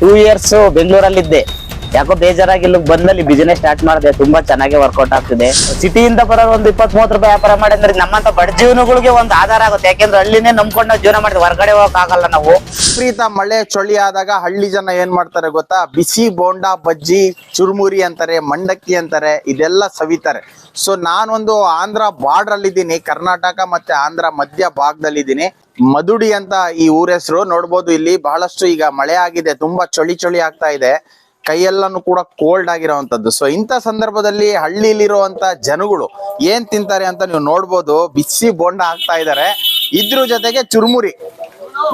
Two years ಬೆಂಗಳೂರಲ್ಲಿದ್ದೆ. ಯಾಕೋ ಬೇಜಾರಾಗಿ ಇಲ್ಲಿ ಬಂದಲ್ಲಿ ಬಿಸಿನೆಸ್ ಸ್ಟಾರ್ಟ್ ಮಾಡಿದೆ. ತುಂಬಾ ಚೆನ್ನಾಗಿ ವರ್ಕೌಟ್ ಆಗ್ತಿದೆ. ಸಿಟಿಯಿಂದ ಬರೋರು ಒಂದು ಇಪ್ಪತ್ತ್ ಮೂವತ್ತು ರೂಪಾಯಿ ವ್ಯಾಪಾರ ಮಾಡಿದ್ರೆ ನಮ್ಮಂತ ಬಡ ಜೀವನಗಳಿಗೆ ಒಂದು ಆಧಾರ ಆಗುತ್ತೆ. ಯಾಕೆಂದ್ರೆ ಹಳ್ಳಿನೇ ನಂಬ್ಕೊಂಡು ಜೀವನ ಮಾಡಿದ್ರೆ ಹೊರಗಡೆ ಹೋಗಕ್ ಆಗಲ್ಲ ನಾವು. ಪ್ರೀತ ಮಳೆ, ಚಳಿ ಆದಾಗ ಹಳ್ಳಿ ಜನ ಏನ್ ಮಾಡ್ತಾರೆ ಗೊತ್ತಾ? ಬಿಸಿ ಬೋಂಡಾ, ಬಜ್ಜಿ, ಚುರುಮುರಿ ಅಂತಾರೆ, ಮಂಡಕ್ಕಿ ಅಂತಾರೆ, ಇದೆಲ್ಲ ಸವಿತಾರೆ. ಸೊ ನಾನೊಂದು ಆಂಧ್ರ ಬಾರ್ಡರ್ ಅಲ್ಲಿ ಇದ್ದೀನಿ. ಕರ್ನಾಟಕ ಮತ್ತೆ ಆಂಧ್ರ ಮಧ್ಯ ಭಾಗದಲ್ಲಿದ್ದೀನಿ ಮದುಡಿ ಅಂತ ಈ ಊರ ಹೆಸರು ನೋಡ್ಬೋದು ಇಲ್ಲಿ. ಬಹಳಷ್ಟು ಈಗ ಮಳೆ ಆಗಿದೆ. ತುಂಬಾ ಚಳಿ ಚಳಿ ಆಗ್ತಾ ಇದೆ. ಕೈಯೆಲ್ಲನು ಕೂಡ ಕೋಲ್ಡ್ ಆಗಿರೋವಂಥದ್ದು. ಸೊ ಇಂಥ ಸಂದರ್ಭದಲ್ಲಿ ಹಳ್ಳಿಲಿರುವಂತ ಜನಗಳು ಏನ್ ತಿಂತಾರೆ ಅಂತ ನೀವು ನೋಡ್ಬೋದು. ಬಿಸಿ ಬೋಂಡ ಆಗ್ತಾ ಇದ್ದಾರೆ. ಇದ್ರ ಜೊತೆಗೆ ಚುರುಮುರಿ.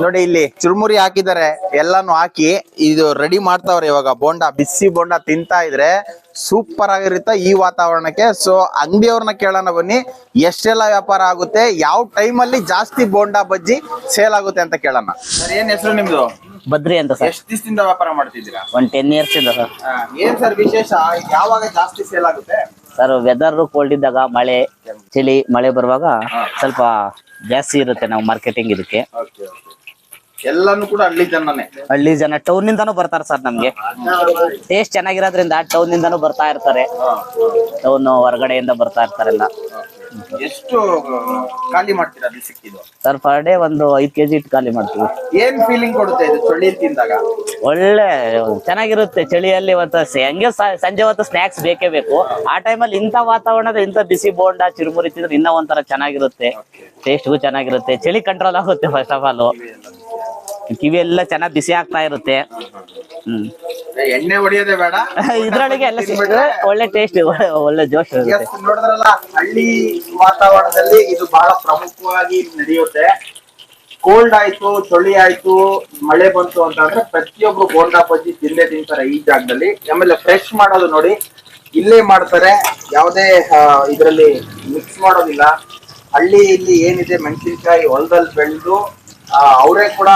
ನೋಡಿ ಇಲ್ಲಿ ಚುರುಮುರಿ ಹಾಕಿದ್ದಾರೆ ಎಲ್ಲಾನು ಹಾಕಿ ಇದು ರೆಡಿ ಮಾಡ್ತಾವ್ರೆ ಇವಾಗ. ಬೋಂಡ ಬಿಸಿ ಬೋಂಡ ತಿಂತಾ ಇದ್ರೆ ಸೂಪರ್ ಆಗಿರುತ್ತೆ ಈ ವಾತಾವರಣಕ್ಕೆ. ಸೊ ಅಂಗಡಿಯವ್ರನ್ನ ಕೇಳೋಣ ಬನ್ನಿ ಎಷ್ಟೆಲ್ಲ ವ್ಯಾಪಾರ ಆಗುತ್ತೆ ಯಾವ ಅಲ್ಲಿ ಜಾಸ್ತಿ ಬೋಂಡ ಬಜ್ಜಿ ಸೇಲ್ ಆಗುತ್ತೆ ಅಂತ ಕೇಳೋಣ. ಸರ್ ಏನ್ ಹೆಸರು ನಿಮ್ದು? ಬದ್ರಿ ಅಂತ ಸರ್. ಎಷ್ಟು ದಿವಸದಿಂದ ವ್ಯಾಪಾರ ಮಾಡ್ತಿದ್ದೀರಾ? ಒಂದ್ ಟೆನ್ ಇಯರ್ಸ್ ಇಂದ ಸರ್. ಏನ್ ಸರ್ ವಿಶೇಷ? ಯಾವಾಗ ಜಾಸ್ತಿ ಸೇಲ್ ಆಗುತ್ತೆ? ಸರ್ ವೆದರ್ ಕೋಲ್ಡ್ ಇದ್ದಾಗ ಮಳೆ ಚಳಿ ಮಳೆ ಬರುವಾಗ ಸ್ವಲ್ಪ ಜಾಸ್ತಿ ಇರುತ್ತೆ ನಾವು ಮಾರ್ಕೆಟಿಂಗ್ ಇದಕ್ಕೆ. ಎಲ್ಲಾನು ಕೂಡ ಹಳ್ಳಿ ಜನನೇ. ಹಳ್ಳಿ ಜನ ಟೌನ್ ನಿಂದಾನು ಬರ್ತಾರೆ ಸರ್ ನಮ್ಗೆ. ಟೇಸ್ಟ್ ಚೆನ್ನಾಗಿರೋದ್ರಿಂದ ಟೌನ್ ನಿಂದಾನು ಬರ್ತಾ ಇರ್ತಾರೆ. ಟೌನ್ ಹೊರಗಡೆಯಿಂದ ಬರ್ತಾ ಇರ್ತಾರೆಲ್ಲ. ಎಷ್ಟು ಖಾಲಿ ಮಾಡ್ತೀರಾ ಅದು ಸಿಕ್ಕಿದ್ದು? ಸರ್ ಪರ್ ಡೇ ಒಂದು ಐದು ಕೆಜಿ ಇಟ್ಟು ಖಾಲಿ ಮಾಡ್ತೀವಿ. ಏನ್ ಫೀಲಿಂಗ್ ಕೊಡುತ್ತೆ ಇದು ಚಳಿ ತಿಂದಾಗ? ಒಳ್ಳೆ ಚೆನ್ನಾಗಿರುತ್ತೆ ಚಳಿಯಲ್ಲಿ ಇವತ್ತು ಸ- ಹೆಂಗೆ ಸ- ಸಂಜೆ ಹೊತ್ತು ಸ್ನಾಕ್ಸ್ ಬೇಕೇ ಬೇಕು. ಆ ಟೈಮಲ್ಲಿ ಇಂಥ ವಾತಾವರಣದ ಇಂಥ ಬಿಸಿ ಬೋಂಡ ಚಿರುಮುರಿ ತಿಂದ್ರೆ ಇನ್ನೂ ಒಂಥರ ಚೆನ್ನಾಗಿರುತ್ತೆ. ಟೇಸ್ಟ್ಗೂ ಚೆನ್ನಾಗಿರುತ್ತೆ. ಚಳಿ ಕಂಟ್ರೋಲ್ ಆಗುತ್ತೆ ಫಸ್ಟ್ ಆಫ್ ಆಲ್ ಕಿವಿ ಎಲ್ಲ ಚೆನ್ನಾಗಿ ಬಿಸಿ ಆಗ್ತಾ ಇರುತ್ತೆ. ಹ್ಮ್. ಎಣ್ಣೆ ಹೊಡಿಯೋದೇ ಬೇಡ. ಇದ್ರೊಳಗೆ ಎಲ್ಲ ಸಿಕ್ಕಿದ್ರೆ ಒಳ್ಳೆ ಟೇಸ್ಟ್ ಒಳ್ಳೆ ಜೋಶ್ ಇರುತ್ತೆ. ನೋಡಿದ್ರಲ್ಲ? ಹಳ್ಳಿ ವಾತಾವರಣದಲ್ಲಿ ಇದು ಬಹಳ ಪ್ರಮುಖವಾಗಿ ನಡೆಯುತ್ತೆ. ಕೋಲ್ಡ್ ಆಯ್ತು, ಚಳಿ ಆಯ್ತು, ಮಳೆ ಬಂತು ಅಂತ ಅಂದ್ರೆ ಪ್ರತಿಯೊಬ್ರು ಬೋಂಡಾ ಬಜ್ಜಿ ತಿಂದೇ ತಿಂತಾರೆ ಈ ಜಾಗದಲ್ಲಿ. ಆಮೇಲೆ ಫ್ರೆಶ್ ಮಾಡೋದು ನೋಡಿ, ಇಲ್ಲೇ ಮಾಡ್ತಾರೆ, ಯಾವುದೇ ಇದರಲ್ಲಿ ಮಿಕ್ಸ್ ಮಾಡೋದಿಲ್ಲ. ಹಳ್ಳಿ ಇಲ್ಲಿ ಏನಿದೆ, ಮೆಣಸಿನ್ಕಾಯಿ ಹೊಲದಲ್ಲಿ ಬೆಳೆದು ಅವರೇ ಕೂಡ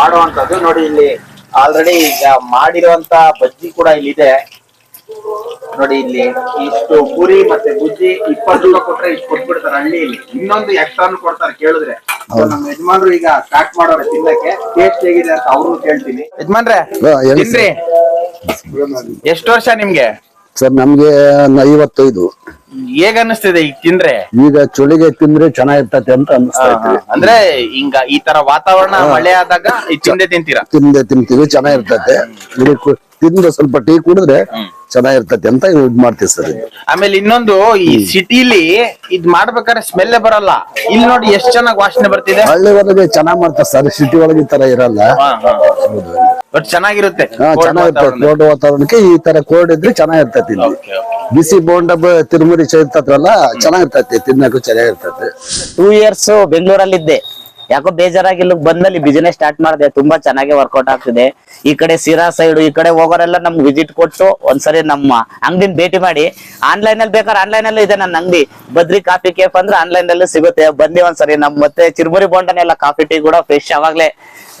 ಮಾಡುವಂತದ್ದು ನೋಡಿ, ಇಲ್ಲಿ ಆಲ್ರೆಡಿ ಈಗ ಮಾಡಿರುವಂತ ಬಜ್ಜಿ ಕೂಡ ಇಲ್ಲಿದೆ. ನೋಡಿ ಇಲ್ಲಿ ಇಷ್ಟು ಪುರಿ ಮತ್ತೆ ಬುಜ್ಜಿ ಇಪ್ಪತ್ತು ರೂಪಾಯಿ ಕೊಟ್ರೆ ಇಷ್ಟು ಕೊಟ್ಬಿಡ್ತಾರೆ ಹಳ್ಳಿಯಲ್ಲಿ. ಇನ್ನೊಂದು ಎಕ್ಸ್ಟ್ರಾನು ಕೊಡ್ತಾರೆ ಕೇಳಿದ್ರೆ. ನಮ್ಮ ಯಜಮಾನ್ರು ಈಗ ಸ್ಟಾರ್ಟ್ ಮಾಡೋರೆ ತಿನ್ನಕ್ಕೆ ಟೇಸ್ಟ್ ಹೇಗಿದೆ ಅಂತ ಅವ್ರನ್ನು ಕೇಳ್ತೀನಿ. ಯಜಮಾನ್ರೆ ತಿನ್ರಿ. ಎಷ್ಟು ವರ್ಷ ನಿಮ್ಗೆ? ಸರ್ ನಮ್ಗೆ ಒಂದು ಐವತ್ತೈದು ಹೇಗ ಅನ್ನಿಸ್ತಿದೆ ಈಗ ತಿಂದ್ರೆ? ಈಗ ಚಳಿಗೆ ತಿಂದ್ರೆ ಚೆನ್ನಾಗಿರ್ತತೆ ಅಂತ ಅನ್ಸ್ತಾ ಅಂದ್ರೆ ಹಿಂಗ ಈ ತರ ವಾತಾವರಣ ಮಳೆ ಆದಾಗ ಈ ತಿಂದೆ ತಿಂತೀರಾ? ತಿಂದೆ ತಿಂತೀವಿ ಚೆನ್ನಾಗಿರ್ತತೆ. ತಿಂದ್ರೆ ತಿಂದು ಸ್ವಲ್ಪ ಟೀ ಕುಡಿದ್ರೆ ಚೆನ್ನಾಗಿರ್ತತೆ ಅಂತ ಇದ್ ಮಾಡ್ತೀವಿ ಸರ್. ಆಮೇಲೆ ಇನ್ನೊಂದು ಈ ಸಿಟಿಲಿ ಇದ್ ಮಾಡ್ಬೇಕಾದ್ರೆ ಸ್ಮೆಲ್ ಬರಲ್ಲ. ಇಲ್ಲಿ ನೋಡಿ ಎಷ್ಟ್ ಚೆನ್ನಾಗಿ ವಾಸನೆ ಬರ್ತಿದೆ. ಹಳ್ಳಿ ಒಳಗೆ ಚೆನ್ನಾಗ್ ಮಾಡ್ತಾರೆ ಸರ್ ಸಿಟಿ ಒಳಗೆ ಈ ತರ ಇರಲ್ಲ. ಬಟ್ ಚೆನ್ನಾಗಿರುತ್ತೆ. ಹಾ ಚೆನ್ನಾಗಿರ್ತದೆ. ಕೋಲ್ಡ್ ವಾತಾವರಣಕ್ಕೆ. ಈ ತರ ಕೋಲ್ಡ್ ಇದ್ರೆ ಚೆನ್ನಾಗಿರ್ತೈತಿ ಇಲ್ಲಿ. ಬಿಸಿ ಬೋಂಡ ಬ- ತಿರುಮುರಿ ಸೇರ್ತತ್ರಲ್ಲ ಚೆನ್ನಾಗಿರ್ತೈತಿ ತಿನ್ನಕ್ಕೂ ಚೆನ್ನಾಗಿರ್ತೈತಿ. ಟೂ ಇಯರ್ಸ್ ಬೆಂಗಳೂರಲ್ಲಿದ್ದೆ. ಯಾಕೋ ಬೇಜಾರಾಗಿ ಇಲ್ಲಿ ಬಂದಲ್ಲಿ ಬಿಸಿನೆಸ್ ಸ್ಟಾರ್ಟ್ ಮಾಡಿದೆ. ತುಂಬಾ ಚೆನ್ನಾಗಿ ವರ್ಕೌಟ್ ಆಗ್ತಿದೆ. ಈ ಕಡೆ ಸಿರಾ ಸೈಡ್ ಈ ಕಡೆ ಹೋಗೋರೆಲ್ಲ ನಮ್ಗೆ ವಿಸಿಟ್ ಕೊಟ್ಟು ಒಂದ್ಸರಿ ನಮ್ಮ ಅಂಗಡಿನ ಭೇಟಿ ಮಾಡಿ. ಆನ್ಲೈನ್ ಅಲ್ಲಿ ಬೇಕಾದ್ರೆ ಆನ್ಲೈನ್ ಅಲ್ಲೂ ಇದೆ ನನ್ನ ಅಂಗಡಿ. ಬದ್ರಿ ಕಾಫಿ ಕೇಫ್ ಅಂದ್ರೆ ಆನ್ಲೈನ್ ಅಲ್ಲಿ ಸಿಗುತ್ತೆ. ಬಂದಿ ಒಂದ್ಸರಿ ನಮ್ ಮತ್ತೆ ಚಿರುಮುರಿ ಬೋಂಡನೆಲ್ಲ ಕಾಫಿ ಟೀ ಕೂಡ ಫ್ರೆಶ್ ಅವಾಗ್ಲೇ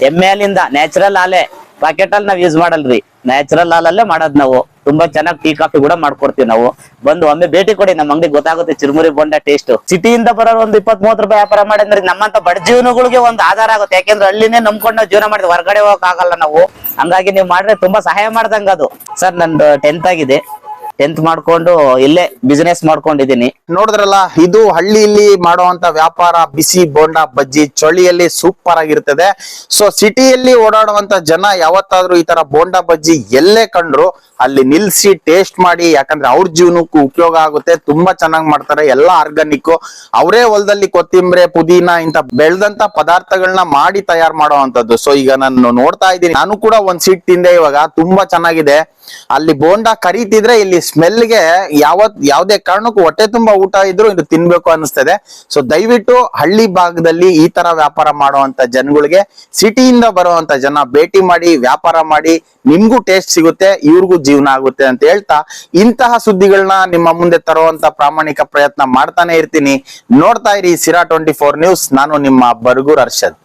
ಎಮ್ಮೆ ಹಾಲಿಂದ ನ್ಯಾಚುರಲ್ ಹಾಲೆ. ಪ್ಯಾಕೆಟ್ ಅಲ್ಲಿ ನಾವ್ ಯೂಸ್ ಮಾಡಲ್ರಿ. ನ್ಯಾಚುರಲ್ ಹಾಲಲ್ಲೇ ಮಾಡೋದ್ ನಾವು. ತುಂಬಾ ಚೆನ್ನಾಗಿ ಟೀ, ಕಾಫಿ ಕೂಡ ಮಾಡ್ಕೊಡ್ತೀವಿ ನಾವು. ಬಂದು ಒಮ್ಮೆ ಭೇಟಿ ಕೊಡಿ, ನಮ್ಮ ಅಂಗಡಿ ಗೊತ್ತಾಗುತ್ತೆ ಚಿರುಮುರಿ ಬೋಂಡ ಟೇಸ್ಟ್ ಸಿಟಿಯಿಂದ ಬರೋರು ಒಂದು ಇಪ್ಪತ್ ಮೂವತ್ತು ರೂಪಾಯಿ ವ್ಯಾಪಾರ ಮಾಡಿದ್ರೆ ನಮ್ಮಂತ ಬಡ ಜೀವನಗಳಿಗೆ ಒಂದು ಆಧಾರ ಆಗುತ್ತೆ. ಯಾಕೆಂದ್ರೆ ಅಲ್ಲಿನೇ ನಂಬ್ಕೊಂಡು ನಾವು ಜೀವನ ಮಾಡಿದ್ವಿ ಹೊರಗಡೆ ಹೋಗಕ್ ಆಗಲ್ಲ ನಾವು. ಹಂಗಾಗಿ ನೀವು ಮಾಡ್ರೆ ತುಂಬಾ ಸಹಾಯ ಮಾಡ್ದಂಗ ಅದು. ಸರ್, ನಂದು ಟೆಂತ್ ಆಗಿದೆ. ಟೆಂತ್ ಮಾಡ್ಕೊಂಡು ಇಲ್ಲೇ ಬಿಸಿನೆಸ್ ಮಾಡ್ಕೊಂಡಿದೀನಿ ನೋಡಿದ್ರಲ್ಲ, ಇದು ಹಳ್ಳಿಯಲ್ಲಿ ಮಾಡುವಂತ ವ್ಯಾಪಾರ, ಬಿಸಿ ಬೋಂಡ, ಬಜ್ಜಿ ಚಳಿಯಲ್ಲಿ ಸೂಪರ್ ಆಗಿರ್ತದೆ. ಸೊ ಸಿಟಿಯಲ್ಲಿ ಓಡಾಡುವಂತ ಜನ ಯಾವತ್ತಾದ್ರೂ ಈ ತರ ಬೋಂಡ, ಬಜ್ಜಿ ಎಲ್ಲೇ ಕಂಡ್ರು ಅಲ್ಲಿ ನಿಲ್ಸಿ ಟೇಸ್ಟ್ ಮಾಡಿ, ಯಾಕಂದ್ರೆ ಅವ್ರ ಜೀವನಕ್ಕೂ ಉಪಯೋಗ ಆಗುತ್ತೆ, ತುಂಬಾ ಚೆನ್ನಾಗಿ ಮಾಡ್ತಾರೆ, ಎಲ್ಲ ಆರ್ಗಾನಿಕ್ ಅವರೇ ಹೊಲದಲ್ಲಿ ಕೊತ್ತಿಂಬ್ರೆ, ಪುದೀನ ಇಂತ ಬೆಳೆದಂತ ಪದಾರ್ಥಗಳನ್ನ ಮಾಡಿ ತಯಾರು ಮಾಡುವಂತದ್ದು. ಸೊ ಈಗ ನಾನು ನೋಡ್ತಾ ಇದ್ದೀನಿ. ನಾನು ಕೂಡ ಒಂದ್ ಸೀಟ್ ತಿಂದೆ ಇವಾಗ, ತುಂಬಾ ಚೆನ್ನಾಗಿದೆ. ಅಲ್ಲಿ ಬೋಂಡ ಕರೀತಿದ್ರೆ ಇಲ್ಲಿ ಸ್ಮೆಲ್ಗೆ ಯಾವತ್, ಯಾವ್ದೇ ಕಾರಣಕ್ಕೂ ಹೊಟ್ಟೆ ತುಂಬಾ ಊಟ ಇದ್ರು ಇದು ತಿನ್ಬೇಕು ಅನಿಸ್ತದೆ ಸೊ ದಯವಿಟ್ಟು ಹಳ್ಳಿ ಭಾಗದಲ್ಲಿ ಈ ತರ ವ್ಯಾಪಾರ ಮಾಡುವಂತ ಜನಗಳಿಗೆ, ಸಿಟಿಯಿಂದ ಬರುವಂತ ಜನ ಭೇಟಿ ಮಾಡಿ, ವ್ಯಾಪಾರ ಮಾಡಿ, ನಿಮ್ಗೂ ಟೇಸ್ಟ್ ಸಿಗುತ್ತೆ, ಇವ್ರಿಗೂ ಜೀವನ ಆಗುತ್ತೆ ಅಂತ ಹೇಳ್ತಾ, ಇಂತಹ ಸುದ್ದಿಗಳನ್ನ ನಿಮ್ಮ ಮುಂದೆ ತರುವಂತ ಪ್ರಾಮಾಣಿಕ ಪ್ರಯತ್ನ ಮಾಡ್ತಾನೆ ಇರ್ತೀನಿ. ನೋಡ್ತಾ ಇರಿ ಸಿರಾ ಟ್ವೆಂಟಿ ಫೋರ್ ನ್ಯೂಸ್, ನಾನು ನಿಮ್ಮ ಬರ್ಗೂರ್ ಅರ್ಷದ್